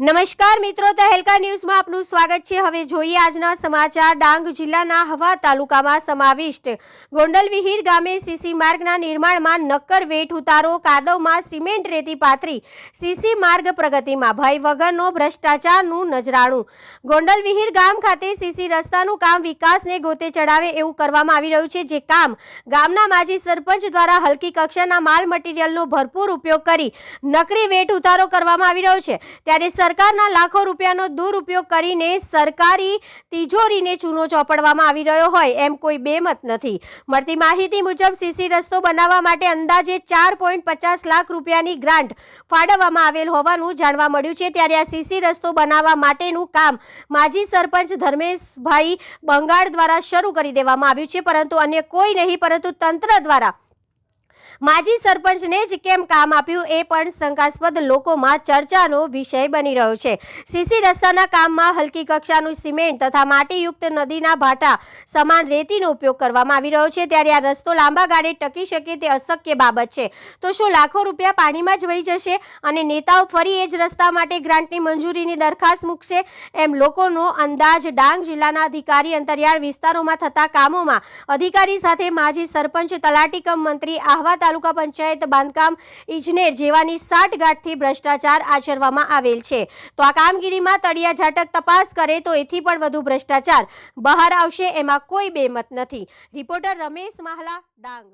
નમસ્કાર મિત્રો તહેલકા ન્યૂઝમાં આપનું સ્વાગત છે. હવે જોઈએ આજના સમાચાર. ડાંગ જિલ્લાના હવા તાલુકામાં સમાવિષ્ટ ગોંડલ વિહીર ગામે સીસી માર્ગના નિર્માણમાં નક્કર વેઠ ઉતારો. કાદવમાં સિમેન્ટ રેતી પાથરી સીસી માર્ગ પ્રગતિમાં ભય વગરનો ભ્રષ્ટાચારનું નજરાણું. ગોંડલ વિહીર ગામ ખાતે સીસી રસ્તાનું કામ વિકાસને ગોતે ચડાવે એવું કરવામાં આવી રહ્યું છે, જે કામ ગામના માજી સરપંચ દ્વારા હલકી કક્ષાના માલ મટીરિયલનો ભરપૂર ઉપયોગ કરી નકરી વેઠ ઉતારો કરવામાં આવી રહ્યો છે. ત્યારે સરકારના લાખો રૂપિયાનો દુરુપયોગ કરીને સરકારી તિજોરીને ચૂનો ચોપડવામાં આવી રહ્યો હોય એમ કોઈ બેમત નથી. મળતી માહિતી મુજબ સીસી રસ્તો બનાવવા માટે અંદાજે ચાર પોઈન્ટ પચાસ લાખ રૂપિયાની ગ્રાન્ટ ફાળવવામાં આવેલ હોવાનું જાણવા મળ્યું છે. ત્યારે આ સીસી રસ્તો બનાવવા માટેનું કામ માજી સરપંચ ધર્મેશભાઈ બંગાળ દ્વારા શરૂ કરી દેવામાં આવ્યું છે. પરંતુ અન્ય કોઈ નહીં, પરંતુ તંત્ર દ્વારા માજી સરપંચને જ કેમ કામ આપ્યું એ પણ શંકાસ્પદ લોકોમાં ચર્ચાનો વિષય બની રહ્યો છે. સીસી રસ્તાના કામમાં હલકી કક્ષાનું સિમેન્ટ તથા માટીયુક્ત નદીના ભાટા સમાન રેતીનો ઉપયોગ કરવામાં આવી રહ્યો છે. ત્યારે આ રસ્તો લાંબા ગાળે ટકી શકે તે અશક્ય બાબત છે. તો શું લાખો રૂપિયા પાણીમાં જ વહી જશે અને નેતાઓ ફરી એ જ રસ્તા માટે ગ્રાન્ટની મંજૂરીની દરખાસ્ત મૂકશે? એમ લોકોનો અંદાજ ડાંગ જિલ્લાના અધિકારી અંતરિયાળ વિસ્તારોમાં થતા કામોમાં અધિકારી સાથે માજી સરપંચ તલાટીકમ મંત્રી આહવા તાલુકા પંચાયત બાંધકામ ઇજનેર જેવાની સાઠગાંઠથી ભ્રષ્ટાચાર આચરવામાં આવેલ છે. તો આ કામગીરીમાં તળિયા ઝાટક તપાસ કરે તો એથી પણ વધુ ભ્રષ્ટાચાર બહાર આવશે એમાં કોઈ બેમત નથી. રિપોર્ટર રમેશ માહલા, ડાંગ.